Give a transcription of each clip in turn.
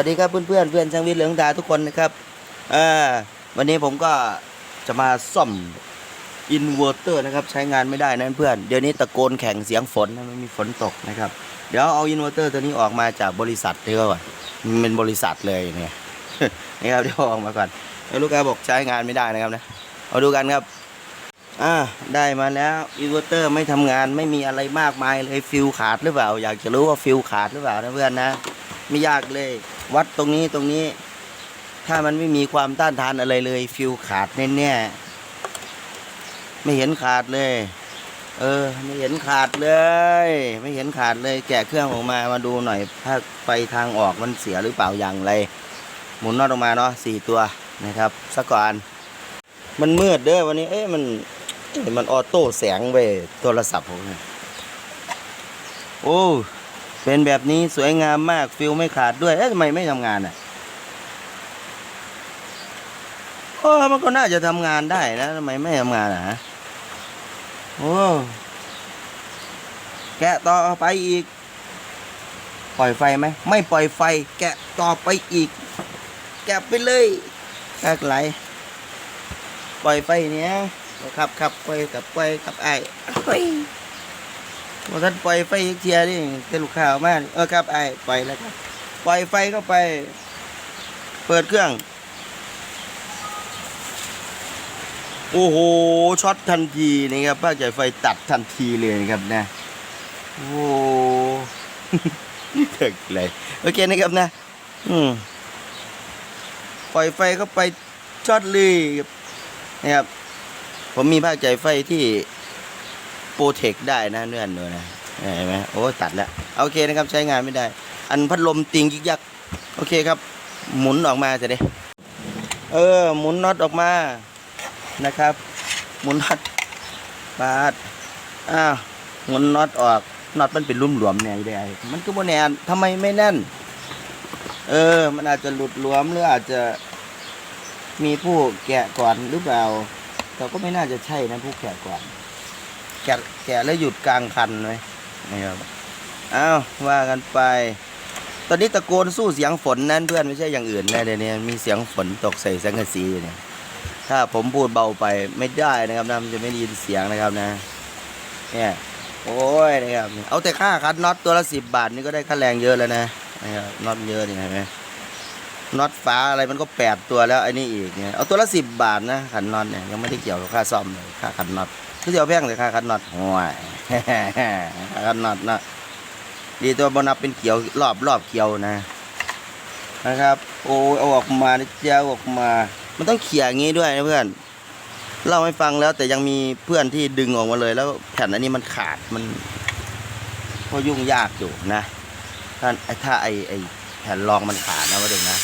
วัสดีครับเพื่อนเพื่อนเพื่อนช่างวิทย์เหลืองดาทุกคนนะครับอ่าวันนี้ผมก็จะมาซ่อมอินเวอร์เตอร์นะครับใช้งานไม่ได้นะเพื่อนเดี๋ยวนี้ตะโกนแข่งเสียงฝนนะมันมีฝนตกนะครับเดี๋ยวเอาอินเวอร์เตอร์ตัวนี้ออกมาจากบริษัทเดียวก่อนมันเป็นบริษัทเลยเนี่ยนี่ครับเดี๋ยวออกมาก่อนแล้วลูกค้าบอกใช้งานไม่ได้นะครับนะเอาดูกันครับอ่าได้มาแล้วอินเวอร์เตอร์ไม่ทำงานไม่มีอะไรมากมายเลยฟิลขาดหรือเปล่า อยากจะรู้ว่าฟิลขาดหรือเปล่านะเพื่อนนะ ไม่ยากเลย วัดตรงนี้ตรงนี้ ถ้ามันไม่มีความต้านทานอะไรเลย ฟิวขาดแน่ๆไม่เห็นขาดเลย เออ ไม่เห็นขาดเลย ไม่เห็นขาดเลย แกะเครื่องออกมามาดูหน่อยถ้าไฟทางออกมันเสียหรือเปล่าอย่างไร หมุนนอตออกมาเนาะสี่ตัวนะครับสักก่อนมันมืดเด้อวันนี้ เอ๊ะมันมันออโต้แสงไปโทรศัพท์ผมโอ้ เป็นแบบนี้สวยงามมากฟิลไม่ขาดด้วย เอ๊ะทำไมไม่ทำงานอะโอ้มันก็น่าจะทำงานได้นะทำไมไม่ทำงานอะฮะโอ้แกะต่อไปอีก ปล่อยไฟไหมไม่ปล่อยไฟ แกะต่อไปอีก แกะไปเลยแกะไหลปล่อยไฟเนี้ยขับขับไปกับไปกับไอ้เฮ้ย ว่าท่านปล่อยไฟอีกเทียนี่เต้ลูกค้าเอามานี่เออครับไอ้ปล่อยแล้วครับปล่อยไฟเข้าไป เปิดเครื่อง โอ้โหช็อตทันทีนี่ครับภาคจ่ายไฟตัดทันทีเลยนะครับนะโอ้โหถึกเลยโอเคนะครับนะ อืมปล่อยไฟเข้าไปช็อตเลยครับนะครับผมมีภาคจ่ายไฟที่ ปรเทคได้นะเนื่อนดูนะเห็นไหมโอ้ตัดแล้วโอเคนะครับใช้งานไม่ได้ อันพัดลมติงยิกยักโอเคครับ หมุนออกมาจะได้เออ หมุนน็อตออกมานะครับ หมุนน็อตปาดอ้าวหมุนน็อตออกน็อตมันเป็นรุ่มหลวมเนี่ยได้มันก็บ่แน่นทำไมไม่แน่น เออ มันอาจจะหลุดหลวมหรืออาจจะมีผู้แกะก่อนหรือเปล่า แต่ก็ไม่น่าจะใช่นะผู้แกะก่อน แกะแกะแล้วหยุดกลางคันเลยนะครับอ้าวว่ากันไป ตอนนี้ตะโกนสู้เสียงฝนนั้นเพื่อนไม่ใช่อย่างอื่นนะเดี๋ยวนี้มีเสียงฝนตกใส่สังกะสีเนี่ยถ้าผมพูดเบาไปไม่ได้นะครับนะมันจะไม่ได้ยินเสียงนะครับนะ เนี่ยโอ้ยนะครับเอาแต่ค่าคัดน็อตตัวละสิบบาทนี่ก็ได้ค่าแรงเยอะแล้วนะนะครับน็อตเยอะนี่เห็นไหม น็อตฟ้าอะไรมันก็แปดตัวแล้วไอ้นี่อีกเนี่ยเอาตัวละสิบบาทนะขันน็อตเนี่ยยังไม่ได้เกี่ยวกับค่าซ่อมเลยค่าขันน็อตคือเดียวแพงเลยค่าคันน็อตห่วยค่าคันน็อตนะดีตัวบนับเป็นเกี่ยวรอบรอบเกี่ยวนะ นะครับ โอ้ยเอาออกมานะเจ้าออกมา มันต้องเขี่ยอย่างงี้ด้วยนะเพื่อนเล่าให้ฟังแล้วแต่ยังมีเพื่อนที่ดึงออกมาเลย แล้วแผ่นอันนี้มันขาดมันก็ยุ่งยากอยู่นะถ้านถ้าไอไอแผ่นรองมันขาดนะว่าเด็กนะ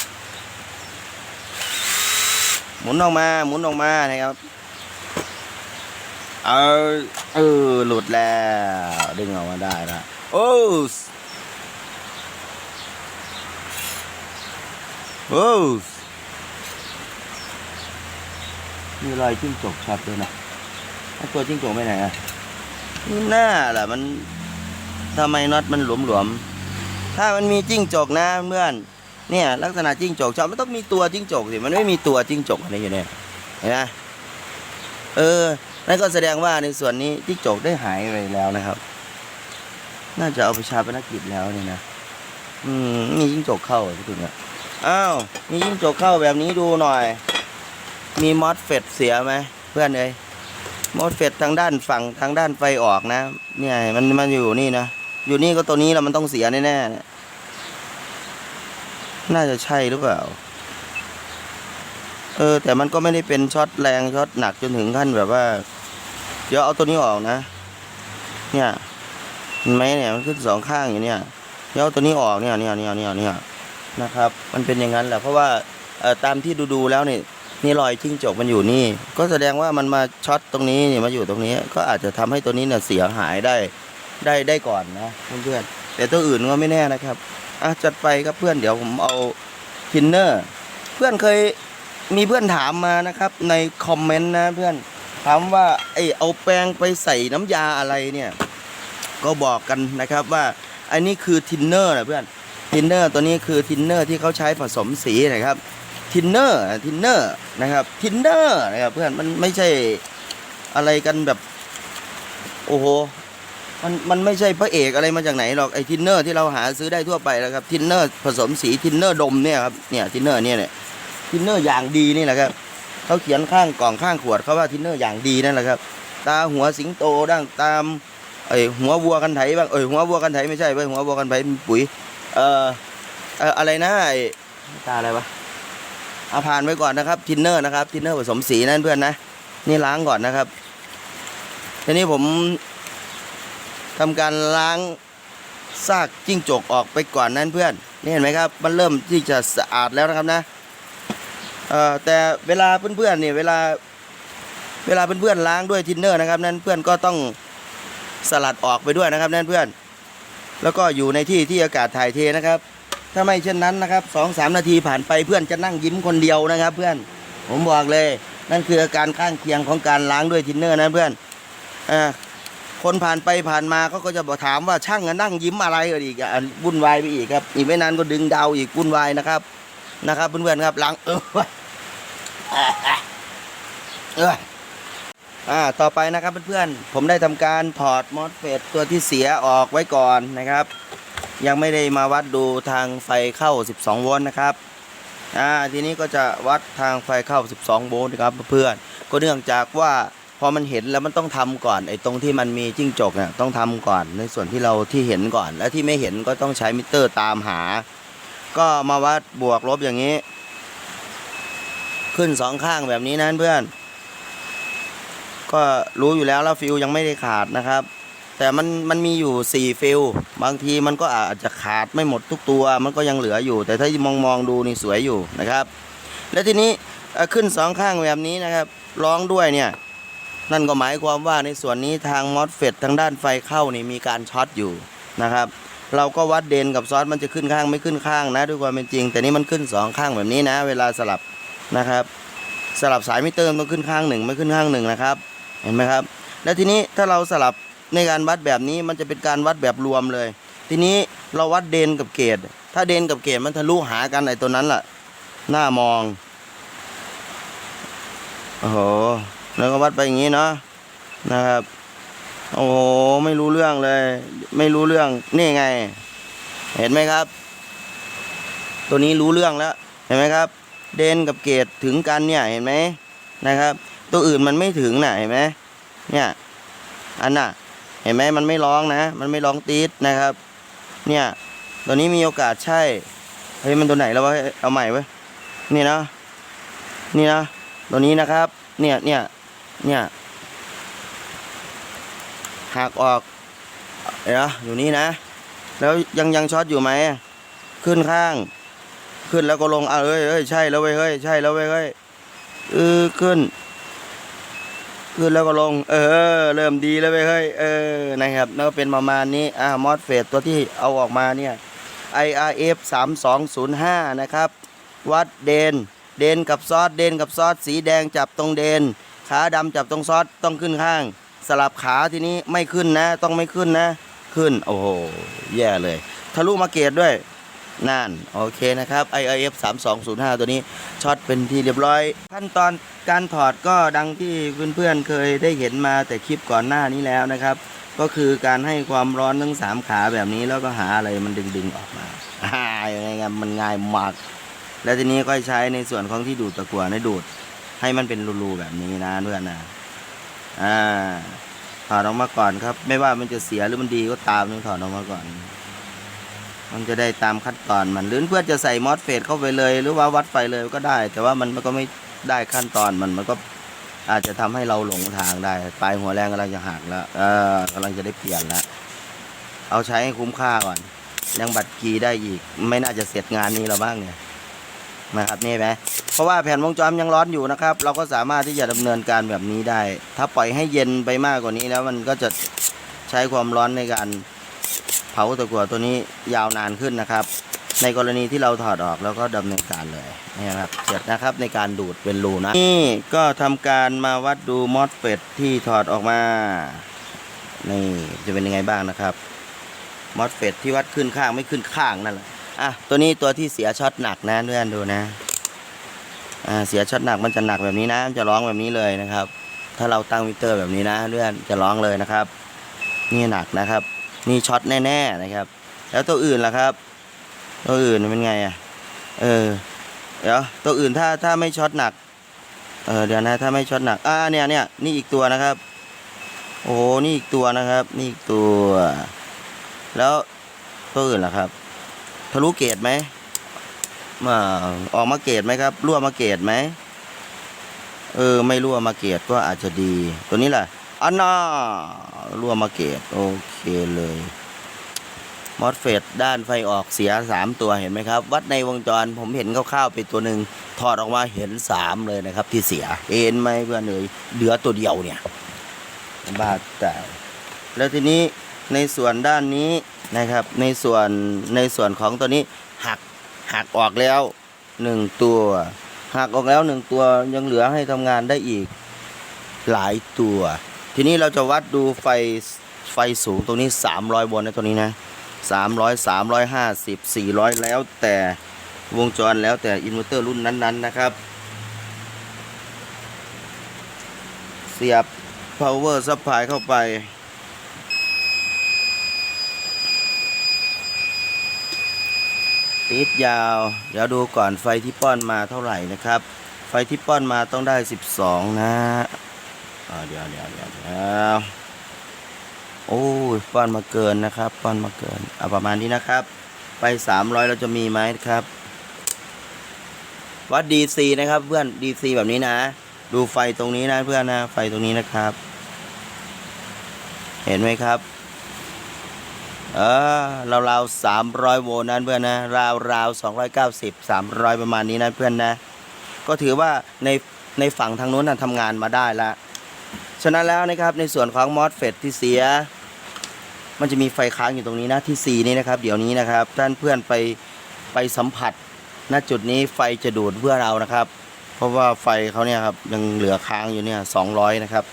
มุนออกมา หมุนออกมานะครับ เออเออหลุดแล้วดึงออกมาได้ละโอ้โอ้มีรอยจิ้งจกชัดด้วยนะตัวจิ้งจกไปไหนอะนี่หน้าล่ะมันทำไมน็อตมันหลวมๆ ถ้ามันมีจิ้งจกนะเพื่อน เนี่ยลักษณะจิ้งจกชอบมันต้องมีตัวจิ้งจกสิมันไม่มีตัวจิ้งจกอะไรอยู่เนี่ยเห็นไหมเออนั่นก็แสดงว่าในส่วนนี้จิ้งจกได้หายไปแล้วนะครับ น่าจะเอาไปชาปนกิจแล้วเนี่ยนะอืมมีจิ้งจกเข้าพูดถึงอะอ้าวมีจิ้งจกเข้าแบบนี้ดูหน่อย มีมอสเฟตเสียไหมเพื่อนเลยมอสเฟตทางด้านฝั่งทางด้านไฟออกนะ เนี่ยมันมันอยู่นี่นะอยู่นี่ก็ตัวนี้แล้วมันต้องเสียแน่ๆ น่าจะใช่หรือเปล่า เออ แต่มันก็ไม่ได้เป็นช็อตแรงช็อตหนักจนถึงขั้นแบบว่า เดี๋ยวเอาตัวนี้ออกนะ เนี่ยเห็นไหมเนี่ยมันขึ้นสองข้างอยู่เนี่ยเดี๋ยวเอาตัวนี้ออกเนี่ยเนี่ยเนี่ยเนี่ยเนี่ยนะครับ มันเป็นอย่างนั้นแหละเพราะว่าเอ่อตามที่ดูๆแล้วเนี่ยนี่รอยจิ้งจกมันอยู่นี่ ก็แสดงว่ามันมาช็อตตรงนี้เนี่ยมาอยู่ตรงนี้ ก็อาจจะทำให้ตัวนี้เนี่ยเสียหายได้ได้ได้ก่อนนะเพื่อนๆแต่ตัวอื่นก็ไม่แน่นะครับ อะจัดไปครับเพื่อนเดี๋ยวผมเอาทินเนอร์ เพื่อนเคยมีเพื่อนถามมานะครับ ในคอมเมนต์นะเพื่อนถามว่าไอเอาแป้งไปใส่น้ำยาอะไรเนี่ยก็บอกกันนะครับว่าอันนี้คือทินเนอร์นะเพื่อนทินเนอร์ตัวนี้คือทินเนอร์ที่เขาใช้ผสมสีนะครับทินเนอร์ทินเนอร์นะครับทินเนอร์นะครับเพื่อนมันไม่ใช่อะไรกันแบบ โอ้โห มันมันไม่ใช่พระเอกอะไรมาจากไหนหรอกไอ้ทินเนอร์ที่เราหาซื้อได้ทั่วไปแล้วครับทินเนอร์ผสมสีทินเนอร์ดมเนี่ยครับเนี่ยทินเนอร์เนี่ยเนี่ยทินเนอร์อย่างดีนี่แหละครับเขาเขียนข้างกล่องข้างขวดเขาว่าทินเนอร์อย่างดีนั่นแหละครับ ตาหัวสิงโตดั้งตามเอ้ยหัววัวกันไถบ้างเอ้ยหัววัวกันไถไม่ใช่เว้ยหัววัวกันไถเป็นปุ๋ยเอ่อเอ่ออะไรนะไอ้ตาอะไรวะเอาผ่านไว้ก่อนนะครับทินเนอร์นะครับทินเนอร์ผสมสีนั่นเพื่อนนะนี่ล้างก่อนนะครับทีนี้ผม ทำการล้างซากจิ้งจกออกไปก่อนนั่นเพื่อน นี่เห็นไหมครับ มันเริ่มที่จะสะอาดแล้วนะครับนะเอ่อแต่เวลาเพื่อนๆเนี่ยเวลาเวลาเพื่อนๆล้างด้วยทินเนอร์นะครับ นั่นเพื่อนก็ต้องสลัดออกไปด้วยนะครับนั่นเพื่อน แล้วก็อยู่ในที่ที่อากาศถ่ายเทนะครับ ถ้าไม่เช่นนั้นนะครับสองสามนาทีผ่านไปเพื่อนจะนั่งยิ้มคนเดียวนะครับ เพื่อน ผมบอกเลย นั่นคืออาการข้างเคียงของการล้างด้วยทินเนอร์นะเพื่อนอ่า คนผ่านไปผ่านมาเขาก็จะบอกถามว่าช่างนั่งยิ้มอะไรกันอีกอะวุ่นวายไปอีกครับ อีกไม่นานก็ดึงดาวอีกวุ่นวายนะครับนะครับเพื่อนๆครับหล้างเออเอออ่าต่อไปนะครับเพื่อนๆผมได้ทำการถอดมอสเฟตตัวที่เสียออกไว้ก่อนนะครับ ยังไม่ได้มาวัดดูทางไฟเข้า 12 โวลต์นะครับอ่าทีนี้ก็จะวัดทางไฟเข้า 12 โวลต์นะครับเพื่อนๆก็เนื่องจากว่า พอมันเห็นแล้วมันต้องทำก่อนไอ้ตรงที่มันมีจิ้งจกเนี่ยต้องทำก่อนในส่วนที่เราที่เห็นก่อน และที่ไม่เห็นก็ต้องใช้มิเตอร์ตามหา ก็มาวัดบวกลบอย่างนี้ ขึ้นสองข้างแบบนี้นะเพื่อน ก็รู้อยู่แล้วแล้วฟิลยังไม่ได้ขาดนะครับ แต่มันมันมีอยู่ 4 ฟิลบางทีมันก็อาจจะขาดไม่หมดทุกตัว มันก็ยังเหลืออยู่ แต่ถ้ามองมองดูนี่สวยอยู่นะครับ และทีนี้ขึ้นสองข้างแบบนี้นะครับร้องด้วยเนี่ย นั่นก็หมายความว่าในส่วนนี้ทางมอสเฟตทางด้านไฟเข้านี่มีการช็อตอยู่นะครับ เราก็วัดเดนกับซอสมันจะขึ้นข้างไม่ขึ้นข้างนะด้วยความเป็นจริง แต่นี่มันขึ้นสองข้างแบบนี้นะ เวลาสลับนะครับ สลับสายมิเตอร์ต้องขึ้นข้างหนึ่งไม่ขึ้นข้างหนึ่งนะครับเห็นไหมครับ แล้วทีนี้ถ้าเราสลับในการวัดแบบนี้มันจะเป็นการวัดแบบรวมเลย ทีนี้เราวัดเดนกับเกตถ้าเดนกับเกตมันทะลุหากันไอ้ตัวนั้นแหละหน้ามองโอ้โห แล้วก็วัดไปอย่างนี้เนาะนะครับ โอ้โหไม่รู้เรื่องเลย ไม่รู้เรื่องนี่ไง เห็นไหมครับ ตัวนี้รู้เรื่องแล้ว เห็นไหมครับ เดนกับเกตถึงกันเนี่ยเห็นไหมนะครับ ตัวอื่นมันไม่ถึงน่ะเห็นไหมเนี่ยอันน่ะ เห็นไหมมันไม่ร้องนะ มันไม่ร้องตีดนะครับ เนี่ยตัวนี้มีโอกาสใช่เฮ้ยมันตัวไหนแล้ววะเอาใหม่เว้ยนี่นะนี่นะตัวนี้นะครับ เนี่ยเนี่ย เนี่ยหักออกเดี๋ยวอยู่นี่นะ แล้วยังยังช็อตอยู่ไหม ขึ้นข้าง ขึ้นแล้วก็ลงเอาเอ้ยเอ้ยใช่แล้วเว้ยเฮ้ยใช่แล้วเว้ยเฮ้ยเออขึ้น ขึ้นแล้วก็ลง เออ เริ่มดีแล้วเว้ยเฮ้ยเออนะครับแล้วก็เป็นประมาณนี้อ่ามอสเฟตตัวที่เอาออกมาเนี่ย IRF 3205 นะครับ วัดเดน เดนกับซอส เดนกับซอส สีแดงจับตรงเดน ขาดำจับตรงซอสต้องขึ้นข้าง สลับขาทีนี้ไม่ขึ้นนะ ต้องไม่ขึ้นนะ ขึ้นโอ้โหแย่เลย ทะลุมาเกตด้วยนั่นโอเคนะครับ IIF 3205 ตัวนี้ช็อตเป็นที่เรียบร้อย ขั้นตอนการถอดก็ดังที่เพื่อนๆเคยได้เห็นมาแต่คลิปก่อนหน้านี้แล้วนะครับ ก็คือการให้ความร้อนทั้งสามขาแบบนี้แล้วก็หาอะไรมันดึงๆออกมาอ่ายังไงครับมันง่ายมาก แล้วทีนี้ก็ใช้ในส่วนของที่ดูดตะกั่วในดูด ให้มันเป็นรูๆแบบนี้นะเพื่อนนะอ่าถอดออกมาก่อนครับ ไม่ว่ามันจะเสียหรือมันดีก็ตามต้องถอดออกมาก่อน มันจะได้ตามขั้นตอนมันหรือเพื่อนจะใส่มอสเฟตเข้าไปเลย หรือว่าวัดไฟเลยก็ได้ แต่ว่ามันก็ไม่ได้ขั้นตอนมันมันก็อาจจะทำให้เราหลงทางได้ปลายหัวแรงกำลังจะหักแล้วเออกำลังจะได้เปลี่ยนแล้วเอาใช้ให้คุ้มค่าก่อนยังบัตรกีได้อีก ไม่น่าจะเสร็จงานนี้เราบ้างเนี่ย นะครับนี่ไหมเพราะว่าแผ่นวงจรยังร้อนอยู่นะครับ เราก็สามารถที่จะดำเนินการแบบนี้ได้ ถ้าปล่อยให้เย็นไปมากกว่านี้แล้วมันก็จะใช้ความร้อนในการเผาตะกั่วตัวนี้ยาวนานขึ้นนะครับ ในกรณีที่เราถอดออกแล้วก็ดำเนินการเลยนี่ครับเสร็จนะครับในการดูดเป็นรูนะนี่ก็ทำการมาวัดดูมอสเฟตที่ถอดออกมานี่จะเป็นยังไงบ้างนะครับมอสเฟตที่วัดขึ้นข้างไม่ขึ้นข้างนั่นแหละ อะตัวนี้ตัวที่เสียช็อตหนักนะเพื่อนดูนะ อ่าเสียช็อตหนักมันจะหนักแบบนี้นะจะร้องแบบนี้เลยนะครับ ถ้าเราตั้งมิเตอร์แบบนี้นะเพื่อนจะร้องเลยนะครับ นี่หนักนะครับ นี่ช็อตแน่ๆนะครับ แล้วตัวอื่นล่ะครับ ตัวอื่นเป็นไงอะเออเดี๋ยวตัวอื่นถ้าถ้าไม่ช็อตหนักเออเดี๋ยวนะถ้าไม่ช็อตหนักอ่าเนี่ยเนี่ยนี่อีกตัวนะครับ โอ้โหนี่อีกตัวนะครับ นี่อีกตัว แล้วตัวอื่นล่ะครับ ทะลุเกตไหมมาออกมาเกตไหมครับรั่วมาเกตไหมเออ ไม่รั่วมาเกตก็อาจจะดี ตัวนี้แหละอันน่ารั่วมาเกตโอเคเลยมอสเฟตด้านไฟออกเสียสามตัวเห็นไหมครับ วัดในวงจรผมเห็นคร่าวๆไปตัวหนึ่งถอดออกมาเห็นสามเลยนะครับ ที่เสียเห็นไหมเพื่อนเอ๋ยเหลือตัวเดียวเนี่ยบ้าแต่แล้วทีนี้ในส่วนด้านนี้ นะครับ ในส่วนในส่วนของตัวนี้หักหักออกแล้วหนึ่งตัว หักออกแล้วหนึ่งตัวยังเหลือให้ทำงานได้อีกหลายตัว ทีนี้เราจะวัดดูไฟไฟสูงตรงนี้ 300โวลต์นะตัวนี้นะ300 350 400 แล้วแต่วงจรแล้วแต่อินเวอร์เตอร์รุ่นนั้นๆนะครับ เสียบ power supply เข้าไป ติดยาว เดี๋ยวดูก่อนไฟที่ป้อนมาเท่าไหร่นะครับ ไฟที่ป้อนมาต้องได้ 12 นะอ่าเดี๋ยวเดี๋ยวเดี๋ยวเดี๋ยวโอ้ยป้อนมาเกินนะครับ ป้อนมาเกินเอาประมาณนี้นะครับ ไป 300 เราจะมีไหมครับ วัด DC นะครับ เพื่อน DC แบบนี้นะ ดูไฟตรงนี้นะเพื่อนนะ ไฟตรงนี้นะครับ เห็นไหมครับ เออเราราวสามร้อยโวลต์นั้นเพื่อนนะราวราวสองร้อยเก้าสิบสามร้อยประมาณนี้นะเพื่อนนะ ก็ถือว่าในในฝั่งทางนู้นนะทำงานมาได้ละฉะนั้นแล้วนะครับในส่วนของมอสเฟตที่เสีย มันจะมีไฟค้างอยู่ตรงนี้นะที่4นี้นะครับ เดี๋ยวนี้นะครับท่านเพื่อนไปไปสัมผัสณจุดนี้ไฟจะดูดเพื่อเรานะครับ เพราะว่าไฟเขาเนี่ยครับยังเหลือค้างอยู่เนี่ยสองร้อยนะครับ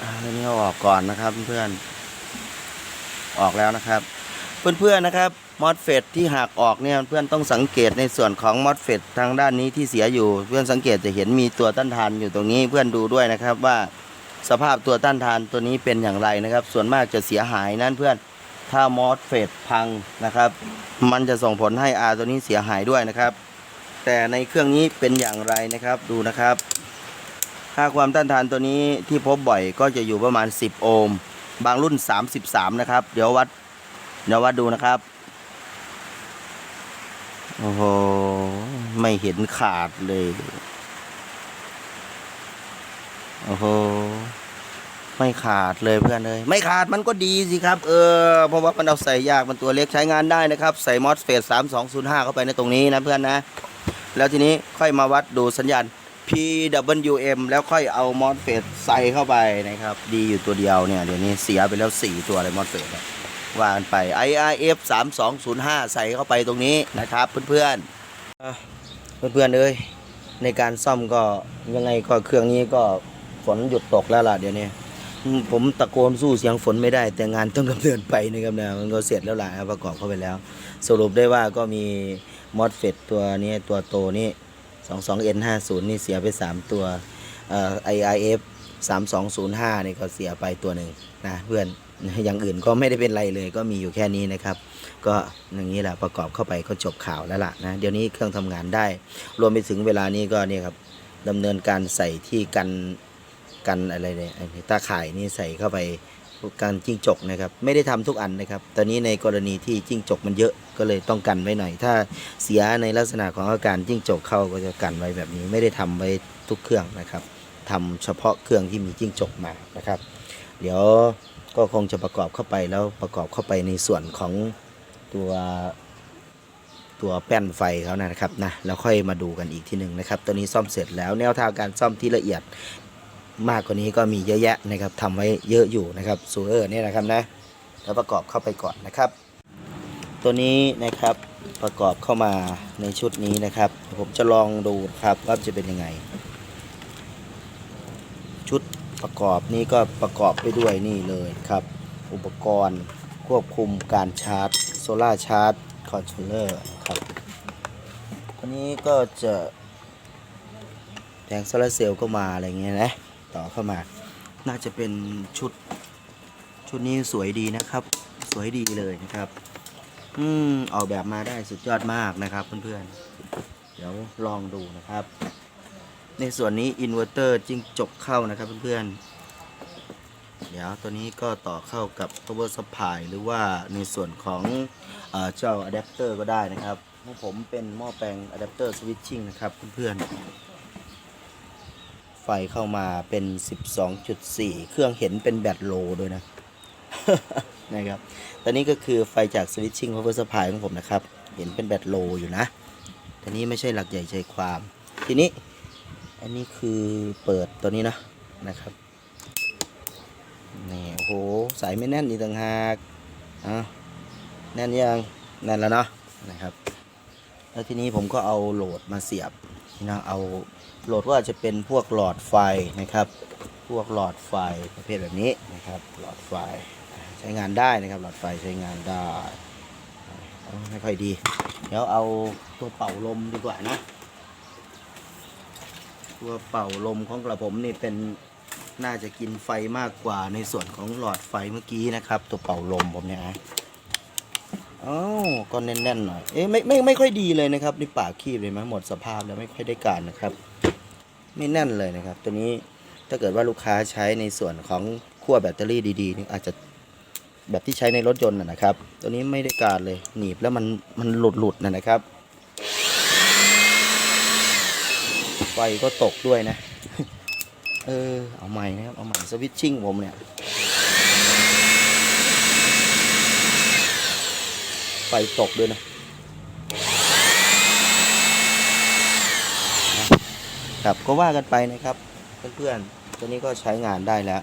อ่าอันนี้เอาออกก่อนนะครับเพื่อน ออกแล้วนะครับ เพื่อนๆนะครับมอสเฟตที่หักออกเนี่ยเพื่อนต้องสังเกตในส่วนของมอสเฟตทางด้านนี้ที่เสียอยู่ เพื่อนสังเกตจะเห็นมีตัวต้านทานอยู่ตรงนี้เพื่อนดูด้วยนะครับว่าสภาพตัวต้านทานตัวนี้เป็นอย่างไรนะครับ ส่วนมากจะเสียหายนั่นเพื่อนถ้ามอสเฟตพังนะครับ มันจะส่งผลให้อาตัวนี้เสียหายด้วยนะครับ แต่ในเครื่องนี้เป็นอย่างไรนะครับดูนะครับ ค่าความต้านทานตัวนี้ที่พบบ่อยก็จะอยู่ประมาณ 10 โอห์ม บางรุ่น 33 นะครับ เดี๋ยววัด เดี๋ยววัดดูนะครับ โอ้โห ไม่เห็นขาดเลย โอ้โห ไม่ขาดเลยเพื่อนเลย ไม่ขาดมันก็ดีสิครับ เออ เพราะว่ามันเอาใส่ยาก มันตัวเล็กใช้งานได้นะครับ ใส่มอสเฟส3205 เข้าไปในตรงนี้นะเพื่อนนะ แล้วทีนี้ค่อยมาวัดดูสัญญาณ PWM แล้วค่อยเอามอสเฟสใส่เข้าไปนะครับ ดีอยู่ตัวเดียวเนี่ย เดี๋ยวนี้เสียไปแล้ว 4 ตัวเลยมอสเฟสว่ากันไป IRF 3205 ใส่เข้าไปตรงนี้นะครับเพื่อนๆอะเพื่อนๆเอ้ยในการซ่อมก็ยังไงก็เครื่องนี้ก็ฝนหยุดตกแล้วล่ะเดี๋ยวนี้ผมตะโกนสู้เสียงฝนไม่ได้ แต่งานต้องดำเนินไปนะครับนะมันก็เสร็จแล้วล่ะประกอบเข้าไปแล้ว สรุปได้ว่าก็มีมอสเฟตตัวนี้ตัวโตนี้ 22N50 นี่เสียไป 3 ตัวเอ่อ IIF 3205นี่ก็เสียไปตัวหนึ่งนะเพื่อนอย่างอื่นก็ไม่ได้เป็นไรเลยก็มีอยู่แค่นี้นะครับ ก็อย่างนี้แหละประกอบเข้าไปก็จบข่าวแล้วล่ะนะเดี๋ยวนี้เครื่องทำงานได้ รวมไปถึงเวลานี้ก็เนี่ยครับดำเนินการใส่ที่กันกันอะไรเนี่ยไอ้ตาข่ายนี่ใส่เข้าไป การจิ้งจกนะครับ ไม่ได้ทำทุกอันนะครับ ตอนนี้ในกรณีที่จิ้งจกมันเยอะก็เลยต้องกันไว้หน่อย ถ้าเสียในลักษณะของอาการจิ้งจกเข้าก็จะกันไว้แบบนี้ไม่ได้ทำไว้ทุกเครื่องนะครับทำเฉพาะเครื่องที่มีจิ้งจกมานะครับ เดี๋ยวก็คงจะประกอบเข้าไปแล้วประกอบเข้าไปในส่วนของตัวตัวแป้นไฟเขานะครับนะแล้วค่อยมาดูกันอีกทีหนึ่งนะครับ ตัวนี้ซ่อมเสร็จแล้วแนวทางการซ่อมที่ละเอียด มากกว่านี้ก็มีเยอะแยะนะครับทำไว้เยอะอยู่นะครับซูเออร์เนี่ยนะครับนะแล้วประกอบเข้าไปก่อนนะครับ ตัวนี้นะครับประกอบเข้ามาในชุดนี้นะครับ ผมจะลองดูครับว่าจะเป็นยังไง ชุดประกอบนี้ก็ประกอบไปด้วยนี่เลยครับ อุปกรณ์ควบคุมการชาร์จโซลาชาร์จคอนโทรลเลอร์ครับตัวนี้ก็จะแผงโซลาเซลล์ก็มาอะไรเงี้ยนะ ต่อเข้ามา น่าจะเป็นชุด ชุดนี้สวยดีนะครับ สวยดีเลยนะครับ อืมออกแบบมาได้สุดยอดมากนะครับเพื่อนๆ เดี๋ยวลองดูนะครับ ในส่วนนี้อินเวอร์เตอร์จิ้งจกเข้านะครับเพื่อนๆ เดี๋ยวตัวนี้ก็ต่อเข้ากับ power supply หรือว่าในส่วนของเออเจ้าอะแดปเตอร์ก็ได้นะครับของผมเป็นหม้อแปลงอะแดปเตอร์สวิตชิ่งนะครับเพื่อนๆ ไฟเข้ามาเป็น 12.4 เครื่องเห็นเป็นแบตโลด้วยนะ นะครับ ตอนนี้ก็คือไฟจากสวิตชิ่ง power supply ของผมนะครับ เห็นเป็นแบตโลอยู่นะแต่นี้ไม่ใช่หลักใหญ่ใจความ ทีนี้ อันนี้คือเปิดตัวนี้นะนะครับ นี่โอ้โหสายไม่แน่นอีกต่างหากอะแน่นยัง แน่นแล้วเนาะ นะครับ แล้วทีนี้ผมก็เอาโหลดมาเสียบนี่นะเอา โหลดก็อาจจะเป็นพวกหลอดไฟนะครับ พวกหลอดไฟประเภทแบบนี้นะครับ หลอดไฟใช้งานได้นะครับ หลอดไฟใช้งานได้ไม่ค่อยดี เดี๋ยวเอาตัวเป่าลมดีกว่านะ ตัวเป่าลมของกระผมนี่เป็นน่าจะกินไฟมากกว่าในส่วนของหลอดไฟเมื่อกี้นะครับ ตัวเป่าลมผมเนี่ยนะอ้าวก็แน่นๆหน่อย เอ๊ะไม่ไม่ไม่ค่อยดีเลยนะครับ นี่ปากคีบเลยไหมหมดสภาพแล้วไม่ค่อยได้การนะครับ ไม่แน่นเลยนะครับ ตัวนี้ถ้าเกิดว่าลูกค้าใช้ในส่วนของขั้วแบตเตอรี่ดีๆนี่อาจจะแบบที่ใช้ในรถยนต์นะครับ ตัวนี้ไม่ได้การเลยหนีบแล้วมันมันหลุดหลุดๆนะครับ ไฟก็ตกด้วยนะ เออ เอาใหม่นะครับ เอาใหม่สวิตชิ่งผมเนี่ย ไฟตกด้วยนะ ครับก็ว่ากันไปนะครับเพื่อนๆตัวนี้ก็ใช้งานได้แล้ว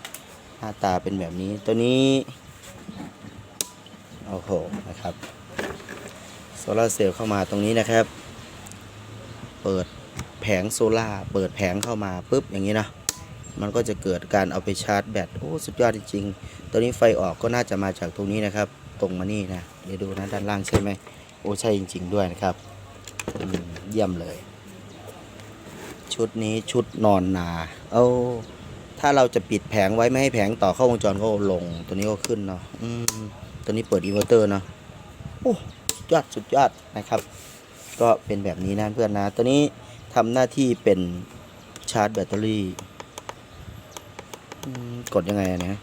หน้าตาเป็นแบบนี้ตัวนี้โอ้โหนะครับโซลาเซลล์เข้ามาตรงนี้นะครับ เปิดแผงโซล่าเปิดแผงเข้ามาปุ๊บอย่างนี้นะมันก็จะเกิดการเอาไปชาร์จแบตโอ้สุดยอดจริงๆตัวนี้ไฟออกก็น่าจะมาจากตรงนี้นะครับ ตรงมานี่นะเดี๋ยวดูนะด้านล่างใช่ไหมโอ้ใช่จริง ๆ ด้วยนะครับเยี่ยมเลย ชุดนี้ชุดนอนนาเอาถ้าเราจะปิดแผงไว้ไม่ให้แผงต่อเข้าวงจรก็ลง ตัวนี้ก็ขึ้นเนาะอืมตัวนี้เปิดอินเวอร์เตอร์เนาะโอ้สุดยอดสุดยอดนะครับ ก็เป็นแบบนี้นะเพื่อนนะ ตัวนี้ทำหน้าที่เป็นชาร์จแบตเตอรี่กดยังไงนะเนี่ย